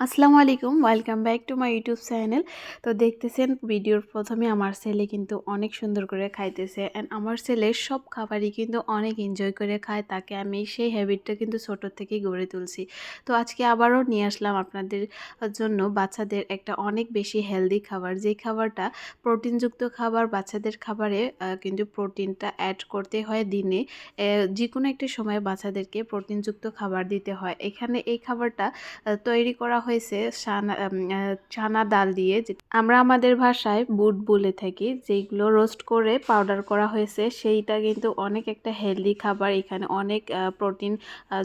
আসসালামু আলাইকুম welcome back to my YouTube channel তো দেখতেছেন ভিডিওর প্রথমে আমার ছেলে কিন্তু অনেক সুন্দর করে খাইতেছে অ্যান্ড আমার ছেলে সব খাবারই কিন্তু অনেক এনজয় করে খায়, তাকে আমি সেই হ্যাবিটটা কিন্তু ছোটোর থেকেই গড়ে তুলছি। তো আজকে আবারও নিয়ে আসলাম আপনাদের জন্য বাচ্চাদের একটা অনেক বেশি হেলদি খাবার যেই খাবারটা প্রোটিনযুক্ত খাবার, বাচ্চাদের খাবারে কিন্তু প্রোটিনটা অ্যাড করতে হয় দিনে। যে কোনো একটা সময় বাচ্চাদেরকে প্রোটিনযুক্ত খাবার দিতে হয়। এখানে এই খাবারটা তৈরি করা হয়েছে সানা চানা ডাল দিয়ে আমরা আমাদের ভাষায় বুট বলে থাকি, যেগুলো রোস্ট করে পাউডার করা হয়েছে। সেইটা কিন্তু অনেক একটা হেলদি খাবার, এখানে অনেক প্রোটিন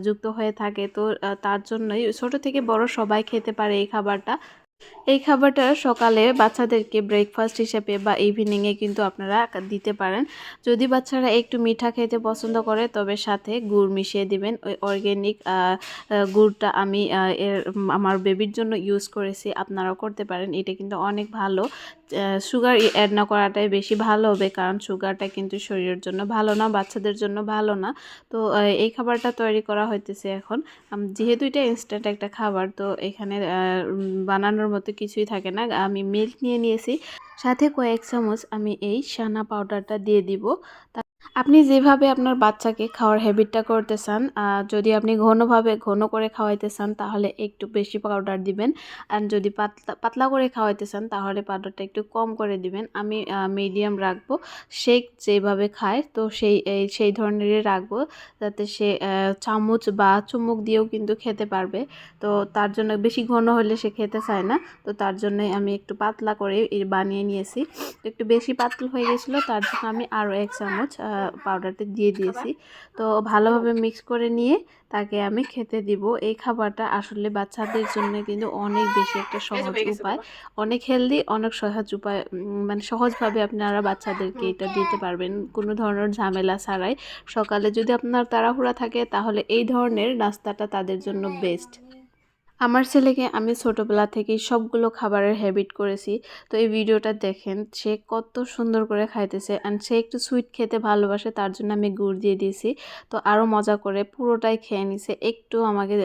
যুক্ত হয়ে থাকে। তো তার জন্যই ছোট থেকে বড় সবাই খেতে পারে এই খাবারটা। এই খাবারটা সকালে বাচ্চাদেরকে ব্রেকফাস্ট হিসেবে বা ইভিনিংয়ে কিন্তু আপনারা দিতে পারেন। যদি বাচ্চারা একটু মিঠা খেতে পছন্দ করে, তবে সাথে গুড় মিশিয়ে দিবেন। ওই অর্গ্যানিক গুড়টা আমি এর আমার বেবির জন্য ইউজ করেছি। আপনারাও করতে পারেন। এটা কিন্তু অনেক ভালো। সুগার অ্যাড না করাটাই বেশি ভালো হবে। কারণ সুগারটা কিন্তু শরীরের জন্য ভালো না, বাচ্চাদের জন্য ভালো না। তো এই খাবারটা তৈরি করা হইতেছে এখন। যেহেতু এটা ইনস্ট্যান্ট একটা খাবার, তো এখানে বানানোর মতো কিছুই থাকে না। আমি মিল্ক নিয়ে নিয়েছি। সাথে কয়েক চামচ আমি এই সানা পাউডারটা দিয়ে দিব। আপনি যেভাবে আপনার বাচ্চাকে খাওয়ার হ্যাবিটটা করতে চান যদি আপনি ঘনভাবে ঘন করে খাওয়াইতে চান, তাহলে একটু বেশি পাউডার দিবেন। আর যদি পাতলা পাতলা করে খাওয়াইতে চান, তাহলে পাউডারটা একটু কম করে দিবেন। আমি মিডিয়াম রাখব। শেক যেভাবে খায়, তো সেই সেই ধরনেরই রাখব। যাতে সে চামচ বা চুমুক দিয়েও কিন্তু খেতে পারবে। তো তার জন্য বেশি ঘন হলে সে খেতে চায় না। তো তার জন্যই আমি একটু পাতলা করে বানিয়ে নিয়েছি। একটু বেশি পাতলা হয়ে গেছিল, তার জন্য আমি আরও এক চামচ পাউডারটা দিয়ে দিয়েছি। তো ভালোভাবে মিক্স করে নিয়ে তাকে আমি খেতে দিব। এই খাবারটা আসলে বাচ্চাদের জন্য কিন্তু অনেক বেশি একটা সহজ উপায়। অনেক হেলদি অনেক সহজ উপায় মানে সহজভাবে আপনারা বাচ্চাদেরকে এটা দিতে পারবেন। কোনো ধরনের ঝামেলা ছাড়াই। সকালে যদি আপনার তাড়াহুড়া থাকে তাহলে এই ধরনের নাস্তাটা তাদের জন্য বেস্ট আমার ছেলেকে আমি ছোটোবেলা থেকেই সবগুলো খাবারের হ্যাবিট করেছি। তো এই ভিডিওটা দেখেন, সে কত সুন্দর করে খাইতেছে অ্যান্ড সে একটু সুইট খেতে ভালোবাসে, তার জন্য আমি গুড় দিয়ে দিয়েছি। তো আরও মজা করে পুরোটাই খেয়ে নিছে, একটু আমাকে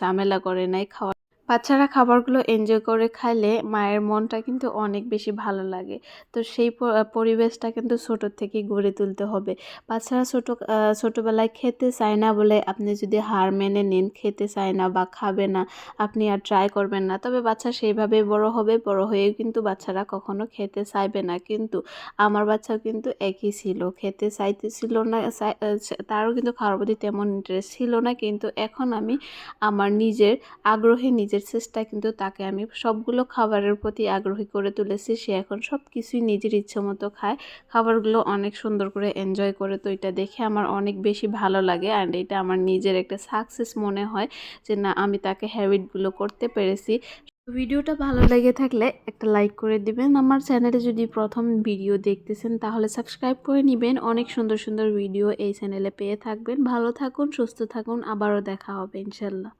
ঝামেলা করে নাই, খাওয়া বাচ্চারা খাবারগুলো এনজয় করে খাইলে মায়ের মনটা কিন্তু অনেক বেশি ভালো লাগে। তো সেই পরিবেশটা কিন্তু ছোটো থেকে গড়ে তুলতে হবে। বাচ্চারা ছোটো ছোটোবেলায় খেতে চায় না বলে আপনি যদি হার মেনে নিন, খেতে চায় না বা খাবে না, আপনি আর ট্রাই করবেন না। তবে বাচ্চা সেইভাবে বড় হবে, বড় হয়েও কিন্তু বাচ্চারা কখনো খেতে চাইবে না। কিন্তু আমার বাচ্চাও কিন্তু একই ছিল, খেতে চাইতেছিল না তারও কিন্তু খাওয়ার প্রতি তেমন ইন্টারেস্ট ছিল না। কিন্তু এখন আমি আমার নিজের আগ্রহে নিজের চেষ্টায় কিন্তু তাকে আমি সবগুলো খাবারের প্রতি আগ্রহী করে তুলেছি। সে এখন সব কিছুই নিজের ইচ্ছে মতো খায়। খাবারগুলো অনেক সুন্দর করে এনজয় করে তো এটা দেখে আমার অনেক বেশি ভালো লাগে অ্যান্ড এটা আমার নিজের একটা সাকসেস মনে হয় যে না, আমি তাকে হ্যাবিটগুলো করতে পেরেছি। ভিডিওটা ভালো লেগে থাকলে একটা লাইক করে দিবেন। আমার চ্যানেলে যদি প্রথম ভিডিও দেখতেছেন তাহলে সাবস্ক্রাইব করে নেবেন। অনেক সুন্দর সুন্দর ভিডিও এই চ্যানেলে পেয়ে থাকবেন। ভালো থাকুন, সুস্থ থাকুন। আবারও দেখা হবে ইনশাল্লাহ।